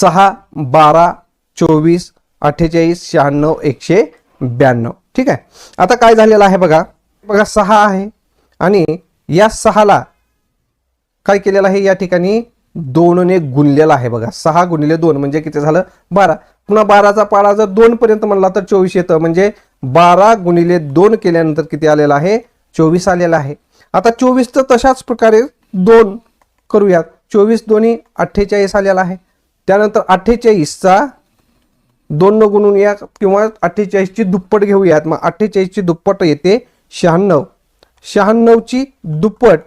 सहा बारा चोवीस अठ्ठेचाळीस शहाण्णव एकशे ब्याण्णव. ठीक आहे? आता काय झालेलं आहे बघा? बघा सहा आहे. आणि या सहाला काय केलेलं आहे? या ठिकाणी दोनने गुणलेला आहे बघा. सहा गुणिले दोन म्हणजे किती झालं? बारा. पुन्हा बाराचा पाळा जर दोन पर्यंत म्हणला तर चोवीस येतं. म्हणजे बारा गुणिले दोन केल्यानंतर किती आलेला आहे? चोवीस आलेला आहे. आता चोवीस तर तशाच प्रकारे दोन करूयात. चोवीस दोन्ही अठ्ठेचाळीस आलेला आहे. त्यानंतर अठ्ठेचाळीसचा दोन न गुणून या किंवा अठ्ठेचाळीसची दुप्पट घेऊयात. मग अठ्ठेचाळीसची दुप्पट येते शहाण्णव. शहाण्णवची दुप्पट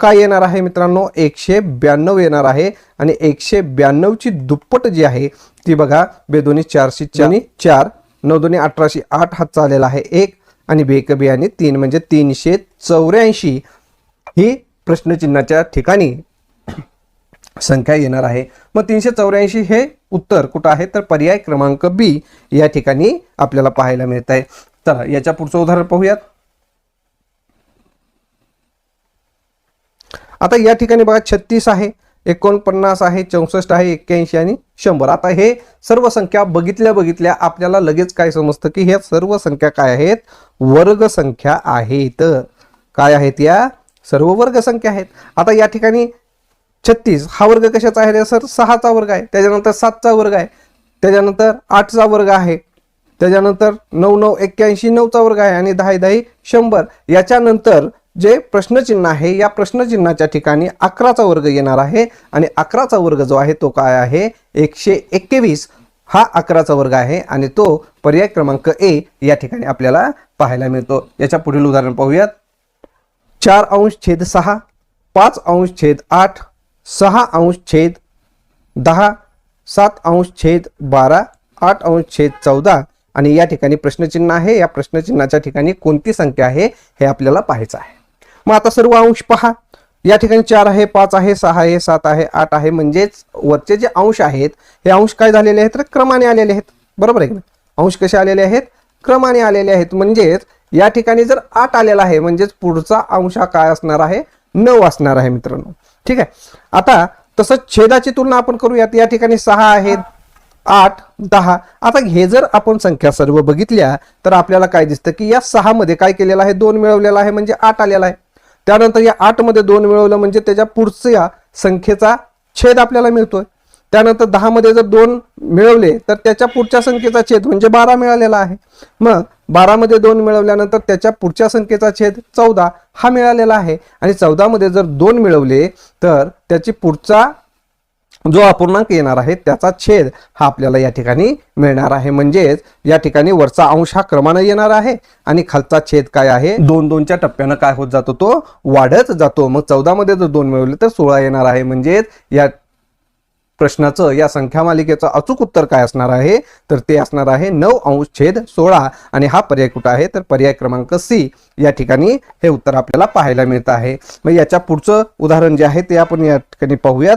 काय येणार आहे मित्रांनो? एकशे ब्याण्णव येणार आहे आणि एकशे ब्याण्णवची दुप्पट जी आहे ती बघा बेदोनी चारशे चानी चार नऊ दोन्ही अठराशे आठ हा चाललेला आहे एक आणि बेकबी आणि तीन म्हणजे तीनशे चौऱ्याऐंशी ही प्रश्नचिन्हाच्या ठिकाणी संख्या येणार आहे. मग तीनशे चौऱ्याऐंशी हे उत्तर कुठं आहे? तर पर्याय क्रमांक बी या ठिकाणी आपल्याला पाहायला मिळत आहे. तर याच्या पुढचं उदाहरण पाहूयात. आता या ठिकाणी बघा छत्तीस आहे एकोणपन्नास आहे चौसष्ट आहे एक्क्याऐंशी आणि शंभर. आता हे सर्व संख्या बघितल्या बघितल्या आपल्याला लगेच काय समजतं की ह्या सर्व संख्या काय आहेत? वर्ग संख्या आहेत. काय आहेत या? सर्व वर्ग संख्या आहेत. आता या ठिकाणी छत्तीस. हा वर्ग कशाचा आहे सर? सहाचा वर्ग आहे. त्याच्यानंतर सातचा वर्ग आहे. त्याच्यानंतर आठचा वर्ग आहे. त्याच्यानंतर नऊ नऊ एक्क्याऐंशी नऊचा वर्ग आहे आणि दहा दहा शंभर. याच्यानंतर जे प्रश्नचिन्ह आहे या प्रश्नचिन्हाच्या ठिकाणी अकराचा वर्ग येणार आहे आणि अकराचा वर्ग जो आहे तो काय आहे? एकशे एकवीस. हा अकराचा वर्ग आहे आणि तो पर्याय क्रमांक ए या ठिकाणी आपल्याला पाहायला मिळतो. याच्या पुढील उदाहरण पाहूयात. चार अंश छेद सहा पाच अंश छेद आठ सहा अंश छेद दहा सात अंश छेद बारा आठ अंश छेद चौदा आणि या ठिकाणी प्रश्नचिन्ह आहे. या प्रश्नचिन्हाच्या ठिकाणी कोणती संख्या आहे हे आपल्याला पाहायचं आहे. मग आता सर्व अंश पहा. या ठिकाणी चार आहे पाच आहे सहा आहे सात आहे आठ आहे. म्हणजेच वरचे जे अंश आहेत हे अंश काय झालेले आहेत? तर क्रमाने आलेले आहेत. बरोबर आहे ना अंश कसे आलेले आहेत? क्रमाने आलेले आहेत. म्हणजेच या ठिकाणी जर आठ आलेला आहे म्हणजेच पुढचा अंश हा काय असणार आहे? नऊ असणार आहे मित्रांनो. ठीक आहे. आता तसंच छेदाची तुलना आपण करूयात. या ठिकाणी सहा आहेत आठ दहा. आता हे जर आपण संख्या सर्व बघितल्या तर आपल्याला काय दिसतं की या सहा मध्ये काय केलेलं आहे? दोन मिळवलेला आहे म्हणजे आठ आलेला आहे. त्यानंतर या आठमध्ये दोन मिळवलं म्हणजे त्याच्या पुढच्या संख्येचा छेद आपल्याला मिळतोय. त्यानंतर दहामध्ये जर दोन मिळवले तर त्याच्या पुढच्या संख्येचा छेद म्हणजे बारा मिळालेला आहे. मग बारामध्ये दोन मिळवल्यानंतर त्याच्या पुढच्या संख्येचा छेद चौदा हा मिळालेला आहे. आणि चौदामध्ये जर दोन मिळवले तर त्याची पुढचा जो अपूर्णांक येणार आहे त्याचा छेद हा आपल्याला या ठिकाणी मिळणार आहे. म्हणजेच या ठिकाणी वरचा अंश हा क्रमानं येणार आहे आणि खालचा छेद काय आहे? दोन दोनच्या टप्प्यानं काय होत जातो? तो वाढत जातो. मग चौदामध्ये जर दोन मिळवले तर सोळा येणार आहे. म्हणजेच या प्रश्नाचं या संख्या मालिकेचं अचूक उत्तर काय असणार आहे? तर ते असणार आहे नऊ अंश छेद सोळा. आणि हा पर्याय कुठं आहे? तर पर्याय क्रमांक सी. या ठिकाणी हे उत्तर आपल्याला पाहायला मिळत आहे. मग याच्या पुढचं उदाहरण जे आहे ते आपण या ठिकाणी पाहूयात.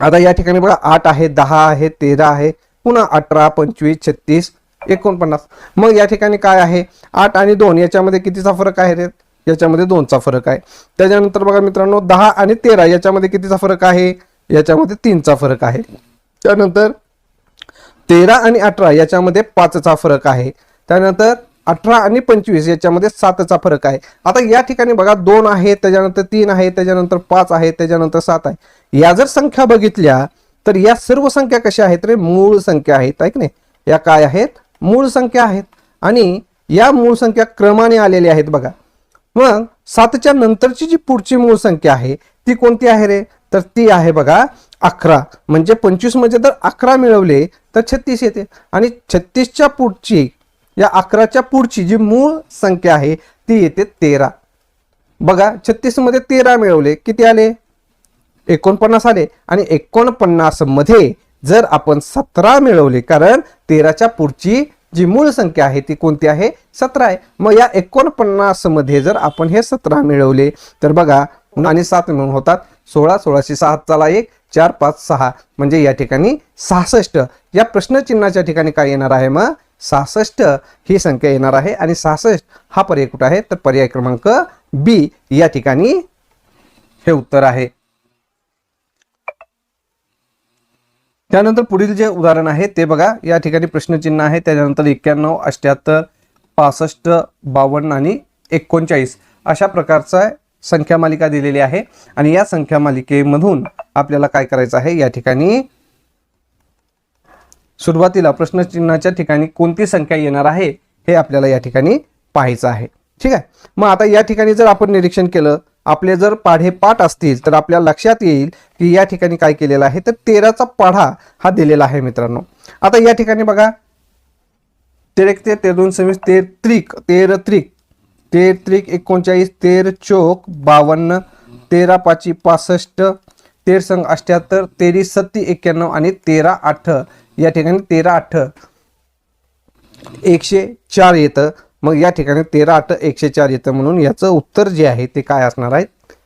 आता या ठिकाणी बघा आठ आहे दहा आहे तेरा आहे पुन्हा अठरा पंचवीस छत्तीस एकोणपन्नास. मग या ठिकाणी काय आहे? आठ आणि दोन याच्यामध्ये कितीचा फरक आहे रे? याच्यामध्ये दोनचा फरक आहे. त्याच्यानंतर बघा मित्रांनो दहा आणि तेरा याच्यामध्ये कितीचा फरक आहे? याच्यामध्ये तीनचा फरक आहे. त्यानंतर तेरा आणि अठरा याच्यामध्ये पाचचा फरक आहे. त्यानंतर अठरा आणि पंचवीस याच्यामध्ये सातचा फरक आहे. आता या ठिकाणी बघा दोन आहे त्याच्यानंतर तीन आहे त्याच्यानंतर पाच आहे त्याच्यानंतर सात आहे. या जर संख्या बघितल्या तर या सर्व संख्या कशा आहेत रे? मूळ संख्या आहेत ऐक नाही? या काय आहेत? मूळ संख्या आहेत. आणि या मूळ संख्या क्रमाने आलेल्या आहेत बघा. मग सातच्या नंतरची जी पुढची मूळ संख्या आहे ती कोणती आहे रे? तर ती आहे बघा अकरा. म्हणजे पंचवीसमध्ये जर अकरा मिळवले तर छत्तीस येते. आणि छत्तीसच्या पुढची या अकराच्या पुढची जी मूळ संख्या आहे ती येते तेरा. बघा छत्तीसमध्ये तेरा मिळवले किती आले? एकोणपन्नास आले. आणि एकोणपन्नासमध्ये जर आपण सतरा मिळवले कारण तेराच्या पुढची जी मूळ संख्या आहे ती कोणती आहे? सतरा आहे. मग या एकोणपन्नासमध्ये जर आपण हे सतरा मिळवले तर बघा आणि सात मिळून होतात. सोळा सोळाशे सहाचाला एक चार पाच सहा म्हणजे या ठिकाणी सहासष्ट. या प्रश्नचिन्हाच्या ठिकाणी काय येणार आहे मग? सहासष्ट ही संख्या येणार आहे आणि सहासष्ट हा पर्याय कुठं आहे? तर पर्याय क्रमांक बी या ठिकाणी हे उत्तर आहे. त्यानंतर पुढील जे उदाहरण आहे ते बघा. या ठिकाणी प्रश्नचिन्ह आहे. त्याच्यानंतर एक्क्याण्णव अठ्याहत्तर पासष्ट बावन्न आणि एकोणचाळीस. अशा प्रकारचा संख्या मालिका दिलेली आहे. आणि या संख्या मालिकेमधून आपल्याला काय करायचं आहे? या ठिकाणी सुरुवातीला प्रश्नचिन्हाच्या ठिकाणी कोणती संख्या येणार आहे? हे आपल्याला या ठिकाणी पाहायचं आहे. ठीक आहे? मग आता या ठिकाणी जर आपण निरीक्षण केलं आपले जर पाढे पाठ असतील तर आपल्या लक्षात येईल की या ठिकाणी काय केलेलं आहे. तर तेराचा पाढा हा दिलेला आहे मित्रांनो. आता या ठिकाणी बघा. तेरेक ते दोन सव्वीस तेर त्रिक तेर त्रिक. तेर त्रिक एकोणचाळीस तेर चोक बावन्न तेरा पाची पासष्ट तेर संघ अठ्ठ्याहत्तर तेरी सत्ती एक्क्याण्णव आणि तेरा आठ. या ठिकाणी तेरा आठ. एकशे चार येतं. मग या ठिकाणी तेरा आठ एकशे चार येतं म्हणून याचं उत्तर जे आहे ते काय असणार आहे?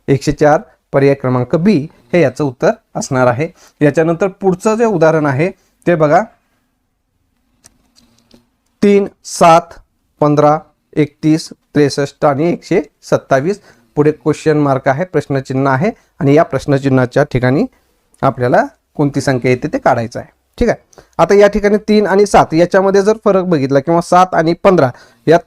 एकशे चार पर्याय क्रमांक बी हे याचं उत्तर असणार आहे. याच्यानंतर पुढचं जे उदाहरण आहे ते बघा. तीन सात पंधरा एकतीस त्रेसष्ट आणि एकशे सत्तावीस. पुढे क्वेश्चन मार्क आहे प्रश्नचिन्ह आहे आणि या प्रश्नचिन्हाच्या ठिकाणी आपल्याला कोणती संख्या येते ते काढायचं आहे. ठीक आहे? आता या ठिकाणी तीन आणि सात याच्यामध्ये जर फरक बघितला किंवा सात आणि पंधरा या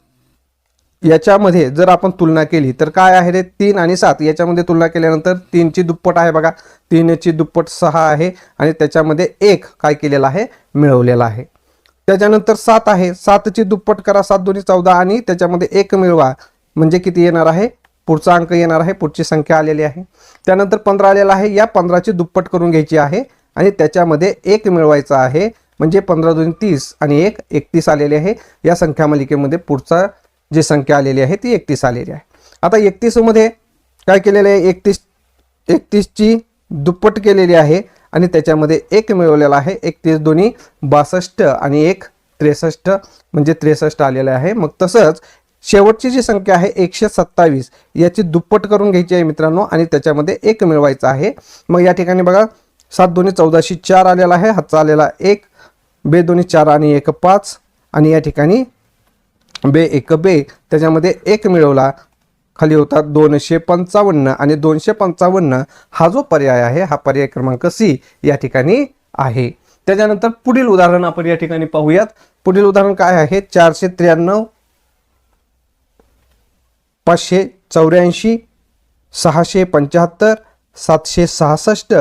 याच्यामध्ये जर आपण तुलना केली तर काय आहे रे? तीन आणि सात याच्यामध्ये तुलना केल्यानंतर तीनची दुप्पट आहे बघा. तीनची दुप्पट सहा आहे आणि त्याच्यामध्ये एक काय केलेला आहे? मिळवलेला आहे. त्याच्यानंतर सात आहे. सातची दुप्पट करा सात दोन्ही चौदा आणि त्याच्यामध्ये एक मिळवा. म्हणजे किती येणार आहे? पुढचा अंक येणार आहे. पुढची संख्या आलेली आहे. त्यानंतर पंधरा आलेला आहे. या पंधराची दुप्पट करून घ्यायची आहे. आणि त्याच्यामध्ये एक मिळवायचा आहे. म्हणजे पंधरा दोन तीस आणि एक एकतीस आलेली आहे. या संख्या मालिकेमध्ये पुढचा जी संख्या आलेली आहे ती एकतीस आलेली आहे. आता एकतीसमध्ये काय केलेलं आहे? एकतीस एकतीसची दुप्पट केलेली आहे. आणि त्याच्यामध्ये एक मिळवलेला आहे. एकतीस दोन्ही बासष्ट आणि एक त्रेसष्ट म्हणजे त्रेसष्ट आलेलं आहे. मग तसंच शेवटची जी संख्या आहे एकशे सत्तावीस. याची दुप्पट करून घ्यायची आहे मित्रांनो आणि त्याच्यामध्ये एक मिळवायचा आहे. मग या ठिकाणी बघा सात दोन्ही चौदाशे चार आलेला आहे. हातचा आलेला एक बे दोन्ही चार आणि एक पाच आणि या ठिकाणी बे एक बे. त्याच्यामध्ये एक मिळवला. खाली होता दोनशे पंचावन्न आणि दोनशे पंचावन्न हा जो पर्याय आहे हा पर्याय क्रमांक सी या ठिकाणी आहे. त्याच्यानंतर पुढील उदाहरण आपण या ठिकाणी पाहूयात. पुढील उदाहरण काय आहे? चारशे त्र्याण्णव पाचशे चौऱ्याऐंशी सहाशे पंच्याहत्तर सातशे सहासष्ट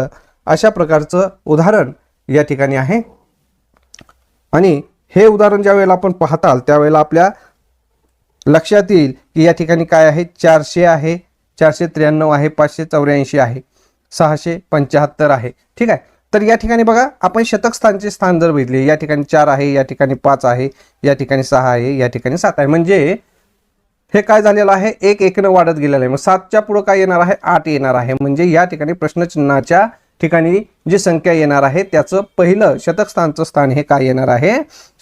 अशा प्रकारचं उदाहरण या ठिकाणी आहे. आणि हे उदाहरण ज्या वेळेला आपण पाहताल त्यावेळेला आपल्या लक्षात येईल की या ठिकाणी काय आहे? चारशे आहे. चारशे त्र्याण्णव आहे. पाचशे चौऱ्याऐंशी आहे. सहाशे पंच्याहत्तर आहे. ठीक आहे? तर या ठिकाणी बघा आपण शतक स्थानचे स्थान जर बघितले या ठिकाणी चार आहे या ठिकाणी पाच आहे या ठिकाणी सहा आहे या ठिकाणी सात आहे. म्हणजे हे काय झालेलं आहे? एक एकनं वाढत गेलेलं आहे. मग सातच्या पुढं काय येणार आहे? आठ येणार आहे. म्हणजे या ठिकाणी प्रश्नचिन्हाच्या ठिकाणी जी संख्या येणार आहे त्याचं पहिलं शतकस्थानचं स्थान हे काय येणार आहे?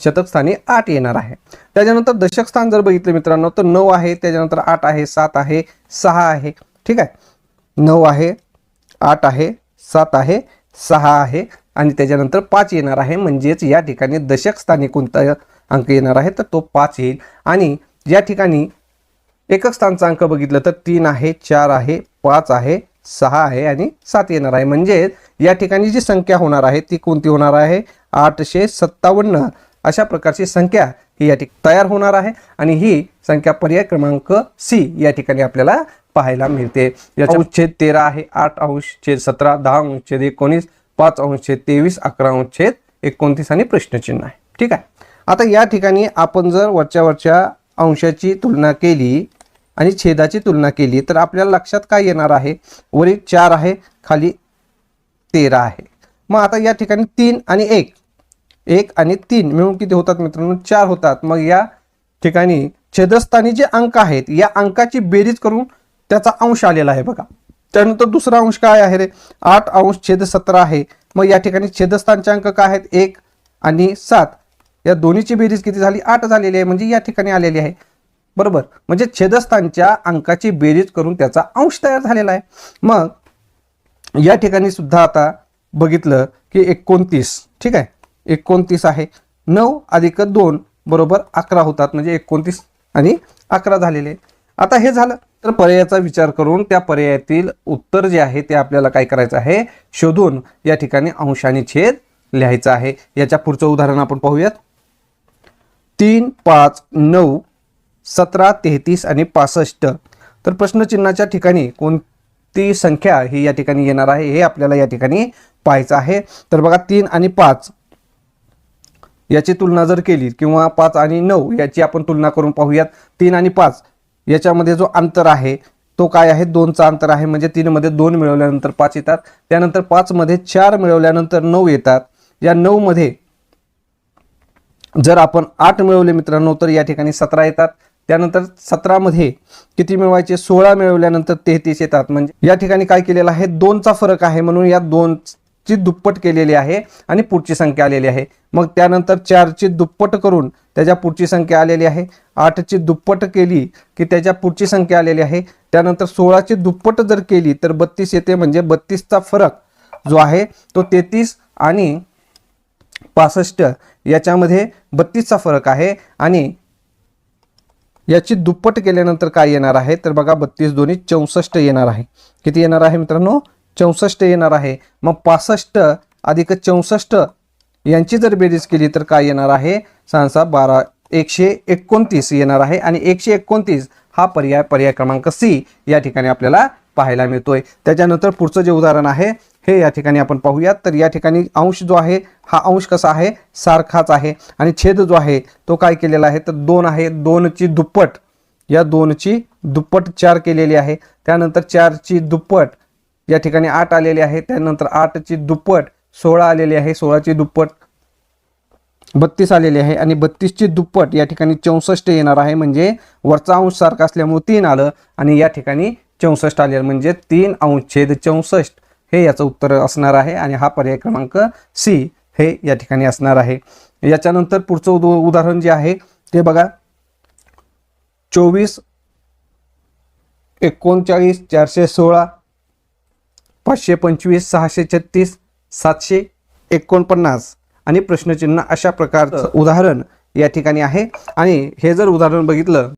शतकस्थानी आठ येणार आहे. त्याच्यानंतर दशकस्थान जर बघितलं मित्रांनो तर नऊ आहे त्याच्यानंतर आठ आहे सात आहे सहा आहे. ठीक आहे? नऊ आहे आठ आहे सात आहे सहा आहे आणि त्याच्यानंतर पाच येणार आहे. म्हणजेच या ठिकाणी दशक स्थानी कोणता अंक येणार आहे? तर तो पाच येईल. आणि या ठिकाणी एकक स्थानचा अंक बघितलं तर तीन आहे चार आहे पाच आहे सहा आहे आणि सात येणार आहे. म्हणजे या ठिकाणी जी संख्या होणार आहे ती कोणती होणार आहे? आठशे सत्तावन्न. अशा प्रकारची संख्या ही या ठिकाणी तयार होणार आहे आणि ही संख्या पर्याय क्रमांक सी या ठिकाणी आपल्याला पाहायला मिळते. याचा अंश छेद तेरा आहे. आठ अंश छेद सतरा दहा अंश छेद एकोणीस पाच अंश छेद तेवीस अकरा अंश छेद एकोणतीस आणि प्रश्नचिन्ह आहे. ठीक आहे. आता या ठिकाणी आपण जर वरच्या वरच्या अंशाची तुलना केली आणि छेदाची तुलना केली तर आपल्याला लक्षात काय येणार आहे? वरील चार आहे खाली तेरा आहे. मग आता या ठिकाणी तीन आणि एक. एक आणि तीन. मिळून किती होतात मित्रांनो? चार होतात. मग या ठिकाणी छेदस्थानी जे अंक आहेत या अंकाची बेरीज करून त्याचा अंश आलेला आहे बघा. त्यानंतर दुसरा अंश काय आहे रे? आठ अंश छेद सतरा आहे. मग या ठिकाणी छेदस्थानचे अंक काय आहेत? एक आणि सात. या दोन्हीची बेरीज किती झाली? आठ झालेली आहे. म्हणजे या ठिकाणी आलेली आहे. बरोबर. म्हणजे छेदस्थानच्या अंकाची बेरीज करून त्याचा अंश तयार झालेला आहे. मग या ठिकाणी सुद्धा आता बघितलं की एकोणतीस ठीक आहे? एकोणतीस आहे. नऊ अधिक दोन बरोबर अकरा होतात म्हणजे एकोणतीस आणि अकरा झालेले. आता हे झालं. तर पर्यायाचा विचार करून त्या पर्यायातील उत्तर जे आहे ते आपल्याला काय करायचं आहे? शोधून या ठिकाणी अंश आणि छेद लिहायचं आहे. याच्या पुढचं उदाहरण आपण पाहूयात. तीन पाच नऊ सतरा तेहतीस आणि पासष्ट. तर प्रश्नचिन्हाच्या ठिकाणी कोणती संख्या ही या ठिकाणी येणार आहे हे आपल्याला या ठिकाणी पाहायचं आहे. तर बघा तीन आणि पाच. याची तुलना जर केली किंवा पाच आणि नऊ याची आपण तुलना करून पाहूयात. तीन आणि पाच याच्यामध्ये जो अंतर आहे तो काय आहे? दोनचा अंतर आहे म्हणजे तीनमध्ये दोन मिळवल्यानंतर पाच येतात. त्यानंतर पाचमध्ये चार मिळवल्यानंतर नऊ येतात. या नऊमध्ये जर आपण आठ मिळवले मित्रांनो तर या ठिकाणी सतरा येतात. त्यानंतर सतरामध्ये किती मिळवायचे सोळा मिळवल्यानंतर तेहतीस येतात. म्हणजे या ठिकाणी काय केलेलं आहे? दोनचा फरक आहे म्हणून या दोनची दुप्पट केलेली आहे आणि पुढची संख्या आलेली आहे. मग त्यानंतर चारची दुप्पट करून त्याच्या पुढची संख्या आलेली आहे. आठची दुप्पट केली की त्याच्या पुढची संख्या आलेली आहे. त्यानंतर सोळाची दुप्पट जर केली तर बत्तीस येते. म्हणजे बत्तीसचा फरक जो आहे तो तेहतीस आणि पासष्ट याच्यामध्ये बत्तीसचा फरक आहे. आणि याची दुप्पट केल्यानंतर काय येणार आहे? तर बघा बत्तीस दोन्ही चौसष्ट येणार आहे. किती येणार आहे मित्रांनो? चौसष्ट येणार आहे. मग पासष्ट अधिक चौसष्ट यांची जर बेरीज केली तर काय येणार आहे? सांसा बारा एकशे एकोणतीस येणार आहे. आणि एकशे एकोणतीस हा पर्याय पर्याय क्रमांक सी या ठिकाणी आपल्याला पाहायला मिळतोय. त्याच्यानंतर पुढचं जे उदाहरण आहे हे या ठिकाणी आपण पाहूयात. तर या ठिकाणी अंश जो आहे हा अंश कसा आहे? सारखाच आहे. आणि छेद जो आहे तो काय केलेला आहे? तर दोन आहे दोनची दुप्पट. या दोनची दुप्पट चार केलेली आहे. त्यानंतर चारची दुप्पट या ठिकाणी आठ आलेली आहे. त्यानंतर आठची दुप्पट सोळा आलेली आहे सोळाची दुप्पट बत्तीस आलेली आहे. आणि बत्तीसची दुप्पट या ठिकाणी चौसष्ट येणार आहे. म्हणजे वरचा अंश सारखा असल्यामुळे तीन आलं. आणि या ठिकाणी चौसष्ट आलेलं म्हणजे तीन अंश छेद चौसष्ट हे याचं उत्तर असणार आहे आणि हा पर्याय क्रमांक सी हे या ठिकाणी असणार आहे. याच्यानंतर पुढचं उद उदाहरण जे आहे ते बघा. चोवीस एकोणचाळीस चारशे सोळा पाचशे पंचवीस सहाशे छत्तीस सातशे एकोणपन्नास आणि प्रश्नचिन्ह अशा प्रकारचं उदाहरण या ठिकाणी आहे. आणि हे जर उदाहरण बघितलं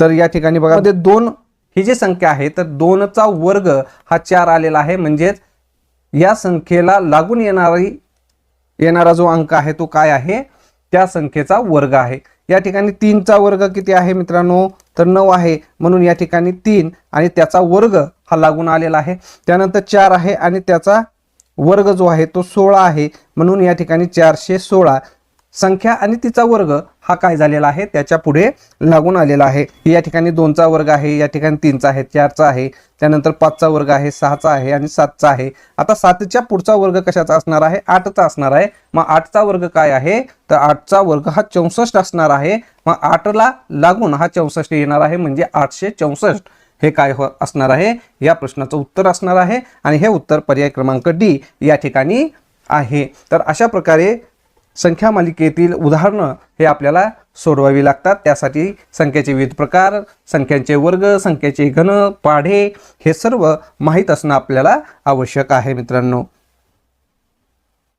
तर या ठिकाणी बघा मध्ये दोन ही जी संख्या आहे तर दोनचा वर्ग हा चार आलेला आहे. म्हणजेच या संख्येला लागून येणारी येणारा जो अंक आहे तो काय आहे? त्या संख्येचा वर्ग आहे. या ठिकाणी तीनचा वर्ग किती आहे मित्रांनो? तर नऊ आहे. म्हणून या ठिकाणी तीन आणि त्याचा वर्ग हा लागून आलेला आहे. त्यानंतर चार आहे आणि त्याचा वर्ग जो आहे तो सोळा आहे. म्हणून या ठिकाणी चारशे सोळा. संख्या आणि तिचा वर्ग हा काय झालेला आहे? त्याच्या पुढे लागून आलेला आहे. या ठिकाणी दोनचा वर्ग आहे या ठिकाणी तीनचा आहे चारचा आहे. त्यानंतर पाचचा वर्ग आहे सहाचा आहे आणि सातचा आहे. आता सातच्या पुढचा वर्ग कशाचा असणार आहे? आठचा असणार आहे. मग आठचा वर्ग काय आहे? तर आठचा वर्ग हा चौसष्ट असणार आहे. मग आठला लागून हा चौसष्ट येणार आहे म्हणजे आठशे चौसष्ट. हे काय हो असणार आहे? या प्रश्नाचं उत्तर असणार आहे आणि हे उत्तर पर्याय क्रमांक डी या ठिकाणी आहे. तर अशा प्रकारे संख्या मालिकेतील उदाहरणं हे आपल्याला सोडवावी लागतात. त्यासाठी संख्येचे विविध प्रकार संख्यांचे वर्ग संख्येचे घन पाढे हे सर्व माहीत असणं आपल्याला आवश्यक आहे मित्रांनो.